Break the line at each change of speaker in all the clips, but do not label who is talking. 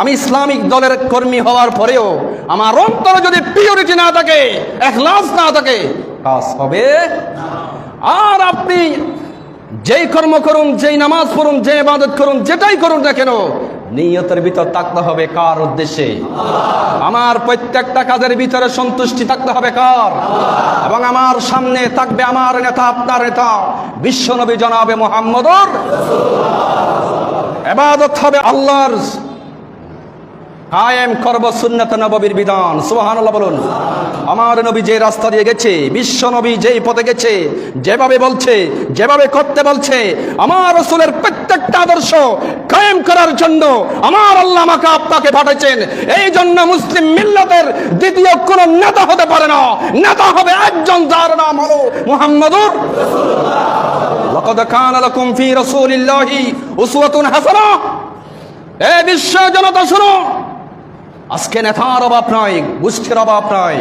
আমি ইসলামিক দলের কর্মী হওয়ার পরেও আমার অন্তরে যদি পিওরিটি না থাকে এক এখলাস না থাকে, কাজ হবে আর আপনি যেই কর্ম করুন, যেই নামাজ পড়ুন যে ইবাদত করুন, যেটাই করুন না কেন, নিয়তের ভিতর থাকতে হবে কার উদ্দেশ্যে? আমার প্রত্যেকটা কাজের ভিতরে সন্তুষ্টি থাকতে হবে কার? এবং আমার সামনে থাকবে আমার নেতা, আপনার নেতা বিশ্বনবী জনাবে মোহাম্মদর এবাদত হবে আল্লাহর কায়েম করব সুন্নত নববীর বিধান সুবহানাল্লাহ বলুন আমার নবী যে রাস্তা দিয়ে গেছে বিশ্ব নবী যেই পথে গেছে যেভাবে বলছে যেভাবে করতে বলছে আমার রসুলের প্রত্যেকটা আদর্শ কায়েম করার জন্য আমার আল্লাহ আমাকে আপনাকে পাঠাইছেন এই জন্য মুসলিম মিল্লাতের দ্বিতীয় কোন নেতা হতে পারে না নেতা হবে একজন যার নাম হলো মুহাম্মাদুর لقد كان لكم في رسول الله أسوة حسنة এ বিশ্ব জনতা শুনো আজকে নেতার অভাব নয়, গোষ্ঠীর অভাব নয়।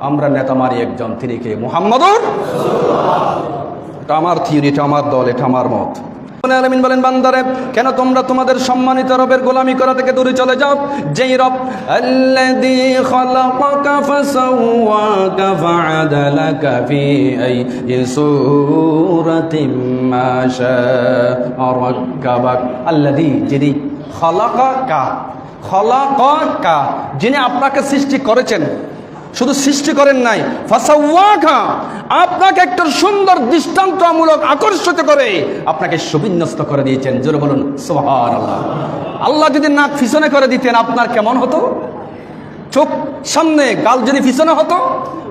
আমরা নেতা মারি একজন, তিনি কে? মুহাম্মদুর এটা আমার থিওরি, এটা আমার দল, এটা আমার মত। বলেন কেন তোমরা তোমাদের সম্মানিত রবের গোলামি করা থেকে দূরে চলে যাও? যেই রব, আল্লাযী যিনি খালাকাকা, যিনি আপনাকে সৃষ্টি করেছেন। শুধু সৃষ্টি করেন নাই, ফাসাওয়াকা, আপনাকে একটা সুন্দর দৃষ্টান্তমূলক আকর্ষিত করে আপনাকে সুবিন্যস্ত করে দিয়েছেন। জোরে বলুন, সুবহানাল্লাহ। আল্লাহ আল্লাহ যদি নাক পিছনে করে দিতেন, আপনার কেমন হতো? চোখ সামনে গাল যদি পিছনে হতো,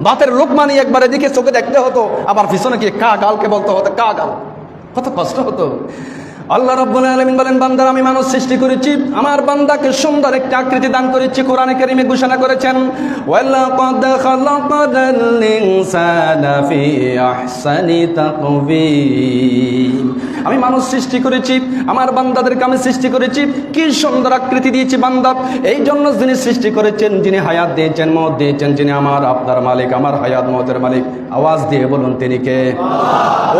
বাতের লোক মানি একবার এদিকে চোখে দেখতে হতো, আবার পিছনে গিয়ে কা গালকে বলতে হতো, কা গাল। কত কষ্ট হতো। আল্লাহ রাব্বুল আলামিন বলেন বান্দার আমি মানুষ সৃষ্টি করেছি আমার বান্দাকে সুন্দর একটা আকৃতি দান করেছি কোরআনে কারিমে ঘোষণা করেছেন আমি মানুষ সৃষ্টি করেছি আমার বান্দাদেরকে আমি সৃষ্টি করেছি কি সুন্দর আকৃতি দিয়েছি বান্দা। এই জন্য যিনি সৃষ্টি করেছেন যিনি হায়াত দিয়েছেন মত দিয়েছেন যিনি আমার আপনার মালিক আমার হায়াত মতের মালিক আওয়াজ দিয়ে বলুন তিনি কে?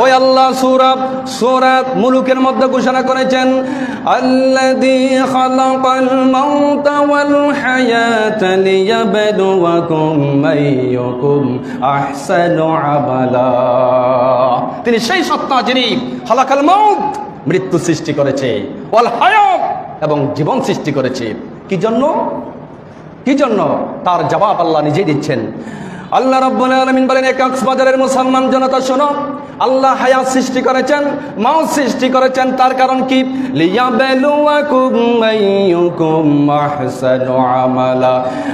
ওই আল্লাহ সূরা সূরা মুলুকের মধ্যে ঘোষণা করেছেন তিনি সেই সত্তা যিনি খালাকাল মাউত মৃত্যু সৃষ্টি করেছে, ওয়াল হায়াত এবং জীবন সৃষ্টি করেছে। কি জন্য? কি জন্য? তার জবাব আল্লাহ নিজেই দিচ্ছেন। আল্লাহ রাব্বুল আলামিন বলেন, এক কক্সবাজারের মুসলমান জনতা শোনো। আল্লাহ হায়াত সৃষ্টি করেছেন, মাউত সৃষ্টি করেছেন, তার কারণ কি?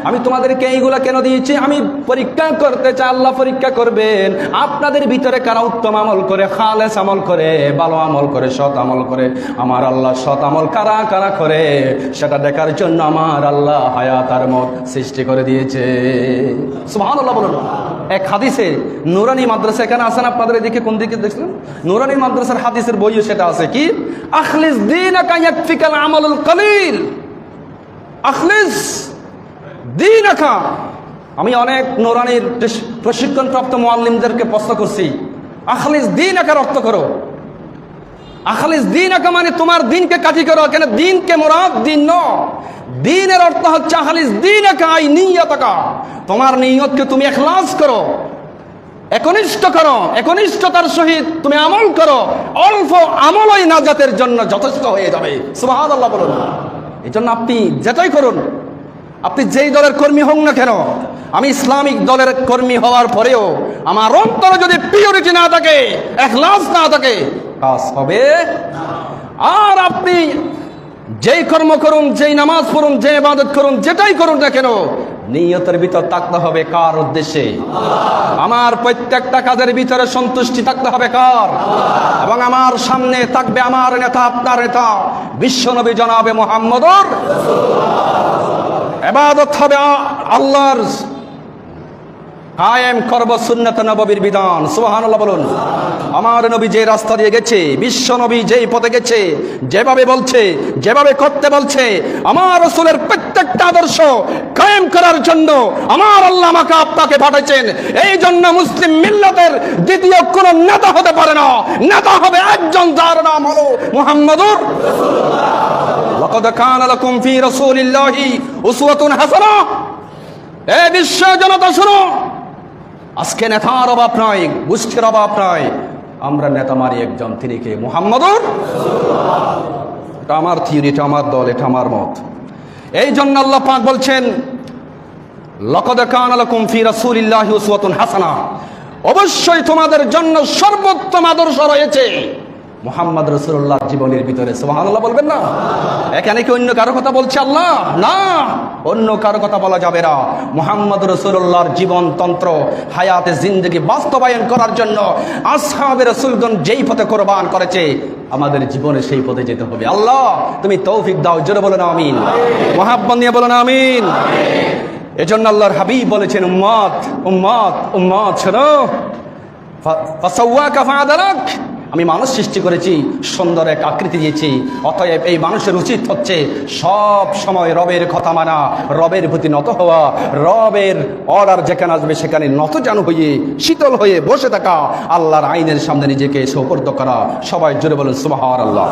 আমি তোমাদেরকে এইগুলা কেন দিয়েছি? আমি পরীক্ষা করতে চাই, আল্লাহ পরীক্ষা করবেন। আপনাদের ভিতরে কারা উত্তম আমল করে, খালেস আমল করে, ভালো আমল করে, সৎ আমল করে? আমার আল্লাহ সৎ আমল কারা কারা করে? সেটা দেখার জন্য আমার আল্লাহ হায়াত আর মত সৃষ্টি করে দিয়েছে। সুবহানাল্লাহ এক হাদিসে, নুরানি মাদ্রাসা এখানে আসেন আপনাদের এদিকে কোন দিকে দেখছিলেন নুরানি মাদ্রাসার হাদিসের বইও সেটা আছে কি? আখলিস দিন আমলুল কলিল। আখলিস দিন আমি অনেক নোরানির প্রশিক্ষণপ্রাপ্ত মোয়াল্লিমদেরকে প্রশ্ন করছি, আখলিস দিন একার অর্থ করো। আখালিস দিন একা মানে তোমার দিনকে কাটি করো, কেন দিনকে মোরাদ, দিন ন। দিনের অর্থ হচ্ছে আখালিস দিন একা আই নিয়তকা তোমার নিয়তকে তুমি এখলাস করো একনিষ্ঠ করো একনিষ্ঠতার সহিত তুমি আমল করো, অল্প আমলই নাজাতের জন্য যথেষ্ট হয়ে যাবে। সুবাহাদ আল্লাহ বলুন। এই জন্য আপনি যেটাই করুন, আপনি যেই দলের কর্মী হন না কেন, আমি ইসলামিক দলের কর্মী হওয়ার পরেও আমার অন্তরে যদি পিওরিটি না থাকে, এখলাস না থাকে কাজ হবে। আর আপনি যেই কর্ম করুন, যেই নামাজ পড়ুন, যে ইবাদত করুন, যেটাই করুন না কেন, নিয়তের ভিতর থাকতে হবে কার উদ্দেশ্যে? আমার প্রত্যেকটা কাজের ভিতরে সন্তুষ্টি থাকতে হবে কার? এবং আমার সামনে থাকবে আমার নেতা, আপনার নেতা, বিশ্বনবী জনাবে মোহাম্মদর এবাদত হবে আল্লাহর কায়েম করব সুন্নত নববীর বিধান সুবহানাল্লাহ বলুন আমার নবী যে রাস্তা দিয়ে গেছে বিশ্ব নবী যেই পথে গেছে যেভাবে বলছে যেভাবে করতে বলছে আমার রসুলের প্রত্যেকটা আদর্শ কায়েম করার জন্য আমার আল্লাহ আমাকে আপনাকে পাঠাইছেন এই জন্য মুসলিম মিল্লাতের দ্বিতীয় কোন নেতা হতে পারে না নেতা হবে একজন যার নাম হলো মুহাম্মদুর لقد كان لكم في رسول الله أسوة حسنة এ বিশ্ব জনতা শুনো আজকে নেতার অভাব নাই, গোষ্ঠীর অভাব নাই। আমরা নেতা মারি একজন, তিনি কে? মুহাম্মদুর এটা আমার থিওরি এটা আমার দল, এটা আমার মত। এই জন্য আল্লাহ পাক বলছেন, লকদ কান লাকুম ফি রাসূলিল্লাহি হাসানা। অবশ্যই তোমাদের জন্য সর্বোত্তম আদর্শ রয়েছে। মোহাম্মদ রসুল্লাহ জীবনের ভিতরে, সুবহানাল্লাহ বলবেন না? এখানে কি অন্য কারও কথা বলছে আল্লাহ? না। অন্য কারও কথা বলা যাবে না। মোহাম্মদ রসুল্লাহর জীবনতন্ত্র, হায়াতে জিন্দগি বাস্তবায়ন করার জন্য আসহাবে রসুলগণ যেই পথে কোরবান করেছে, আমাদের জীবনে সেই পথে যেতে হবে। আল্লাহ, তুমি তৌফিক দাও, জোরে বলো না আমিন। মোহাব্বত নিয়ে বলো না আমিন। এজন্য আল্লাহর হাবিব বলেছেন, উম্মত উম্মত উম্মত, শোনো। ফাসাওয়াকা ফাআদালাক। আমি মানুষ সৃষ্টি করেছি, সুন্দর এক আকৃতি দিয়েছি। অতএব এই মানুষের উচিত হচ্ছে সব সময় রবের কথা মানা, রবের প্রতি নত হওয়া, রবের অর্ডার যেখানে আসবে সেখানে নত জানু হয়ে, শীতল হয়ে বসে থাকা, আল্লাহর আইনের সামনে নিজেকে সৌপর্দ করা। সবাই জোরে বলুন সুবাহ আল্লাহ